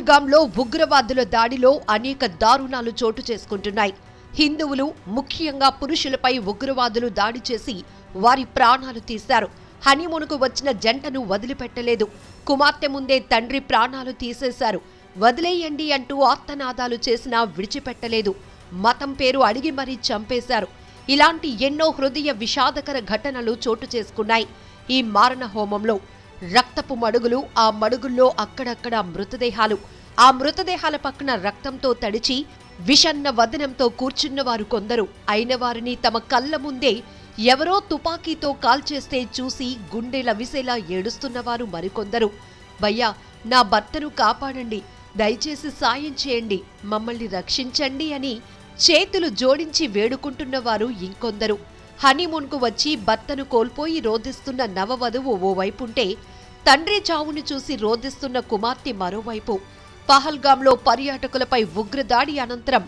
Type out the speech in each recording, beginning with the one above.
పహల్గాంలో ఉగ్రవాదుల దాడిలో అనేక దారుణాలు చోటు చేసుకుంటున్నాయి. హిందువులు ముఖ్యంగా పురుషులపై ఉగ్రవాదులు దాడి చేసి వారి ప్రాణాలు తీశారు. హనీమూన్కు వచ్చిన జంటను వదిలిపెట్టలేదు. కుమార్తె ముందే తండ్రి ప్రాణాలు తీసేశారు. వదిలేయండి అంటూ ఆర్తనాదాలు చేసినా విడిచిపెట్టలేదు. మతం పేరు అడిగి మరీ చంపేశారు. ఇలాంటి ఎన్నో హృదయ విషాదకర ఘటనలు చోటు చేసుకున్నాయి. ఈ మారణ హోమంలో రక్తపు మడుగులు ఆ మడుగుల్లో అక్కడక్కడ మృతదేహాలు. ఆ మృతదేహాల పక్కన రక్తంతో తడిచి విషన్న వదనంతో కూర్చున్నవారు కొందరు. అయిన వారిని తమ కళ్ళ ముందే ఎవరో తుపాకీతో కాల్చేస్తే చూసి గుండె లవిసేలా ఏడుస్తున్నవారు మరికొందరు. భయ్యా నా భర్తను కాపాడండి. దయచేసి సాయం చేయండి. మమ్మల్ని రక్షించండి అని చేతులు జోడించి వేడుకుంటున్నవారు ఇంకొందరు. హనీమూన్కు వచ్చి భర్తను కోల్పోయి రోధిస్తున్న నవవధువు ఓవైపుంటే తండ్రి చావును చూసి రోధిస్తున్న కుమార్తె మరోవైపు. పహల్గాంలో పర్యాటకులపై ఉగ్రదాడి అనంతరం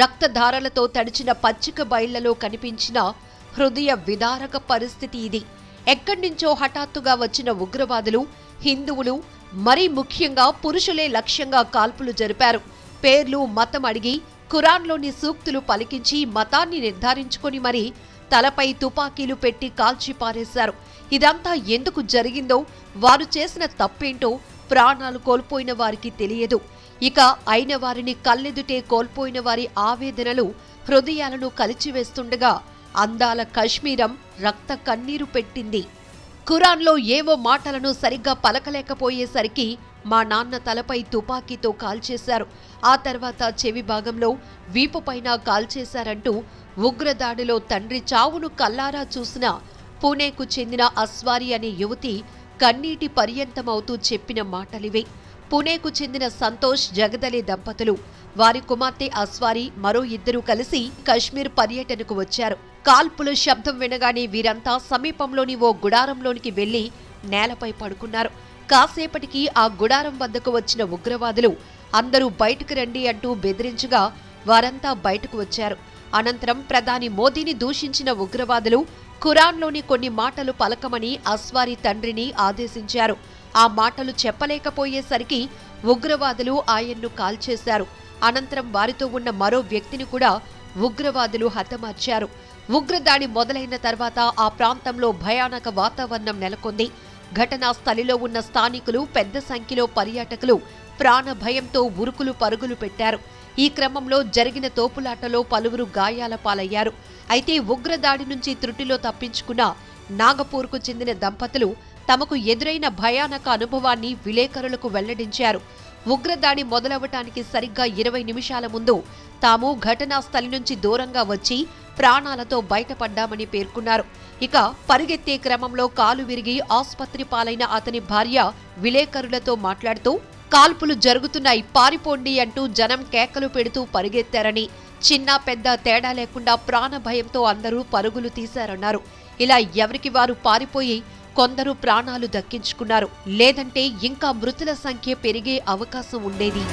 రక్తధారలతో తడిచిన పచ్చిక బయళ్ళలో కనిపించిన హృదయ విదారక పరిస్థితి ఇది. ఎక్కడ్నుంచో హఠాత్తుగా వచ్చిన ఉగ్రవాదులు హిందువులు మరీ ముఖ్యంగా పురుషులే లక్ష్యంగా కాల్పులు జరిపారు. పేర్లు మతం అడిగి ఖురాన్లోని సూక్తులు పలికించి మతాన్ని నిర్ధారించుకొని మరీ తలపై తుపాకీలు పెట్టి కాల్చి పారేశారు ఇదంతా ఎందుకు జరిగిందో వారు చేసిన తప్పేంటో ప్రాణాలు కోల్పోయిన వారికి తెలియదు. ఇక అయిన వారిని కళ్ళెదుటే కోల్పోయిన వారి ఆవేదనలు హృదయాలను కలిచివేస్తుండగా అందాల కశ్మీరం రక్త కన్నీరు పెట్టింది. ఖురాన్లో ఏవో మాటలను సరిగ్గా పలకలేకపోయేసరికి మా నాన్న తలపై తుపాకీతో కాల్చేశారు. ఆ తర్వాత చెవి భాగంలో వీపుపైన కాల్చేశారంటూ ఉగ్రదాడిలో తండ్రి చావును కల్లారా చూసిన పూణేకు చెందిన అస్వారి అనే యువతి కన్నీటి పర్యంతమవుతూ చెప్పిన మాటలివే. పూణేకు చెందిన సంతోష్ జగదలే దంపతులు. వారి కుమార్తె అస్వారి మరో ఇద్దరు కలిసి కశ్మీర్ పర్యటనకు వచ్చారు. కాల్పుల శబ్దం వినగానే వీరంతా సమీపంలోని ఓ గుడారంలోనికి వెళ్ళి నేలపై పడుకున్నారు. కాసేపటికి ఆ గుడారం వద్దకు వచ్చిన ఉగ్రవాదులు అందరూ బయటకు రండి అంటూ బెదిరించగా వారంతా బయటకు వచ్చారు. అనంతరం ప్రధాని మోదీని దూషించిన ఉగ్రవాదులు ఖురాన్లోని కొన్ని మాటలు పలకమని అస్వారి తండ్రిని ఆదేశించారు. ఆ మాటలు చెప్పలేకపోయేసరికి ఉగ్రవాదులు ఆయన్ను కాల్చేశారు. అనంతరం వారితో ఉన్న మరో వ్యక్తిని కూడా ఉగ్రవాదులు హతమార్చారు. ఉగ్రదాడి మొదలైన తర్వాత ఆ ప్రాంతంలో భయానక వాతావరణం నెలకొంది. ఘటనా స్థలిలో ఉన్న స్థానికులు పెద్ద సంఖ్యలో పర్యాటకులు ప్రాణ భయంతో ఉరుకులు పరుగులు పెట్టారు. ఈ క్రమంలో జరిగిన తోపులాటలో పలువురు గాయాల పాలయ్యారు. అయితే ఉగ్రదాడి నుంచి త్రుటిలో తప్పించుకున్న నాగపూర్కు చెందిన దంపతులు తమకు ఎదురైన భయానక అనుభవాన్ని విలేకరులకు వెల్లడించారు. ఉగ్రదాడి మొదలవటానికి సరిగ్గా ఇరవై నిమిషాల ముందు తాము ఘటనా స్థలి నుంచి దూరంగా వచ్చి ప్రాణాలతో బయటపడ్డామని పేర్కొన్నారు. ఇక పరిగెత్తే క్రమంలో కాలు విరిగి ఆసుపత్రి పాలైన అతని భార్య విలేకరులతో మాట్లాడుతూ కాల్పులు జరుగుతున్నాయి పారిపోండి అంటూ జనం కేకలు పెడుతూ పరిగెత్తారని చిన్న పెద్ద తేడా లేకుండా ప్రాణ భయంతో అందరూ పరుగులు తీశారన్నారు. ఇలా ఎవరికి వారు పారిపోయి కొందరు ప్రాణాలు దక్కించుకున్నారు. లేదంటే ఇంకా మృతుల సంఖ్య పెరిగే అవకాశం ఉండేది.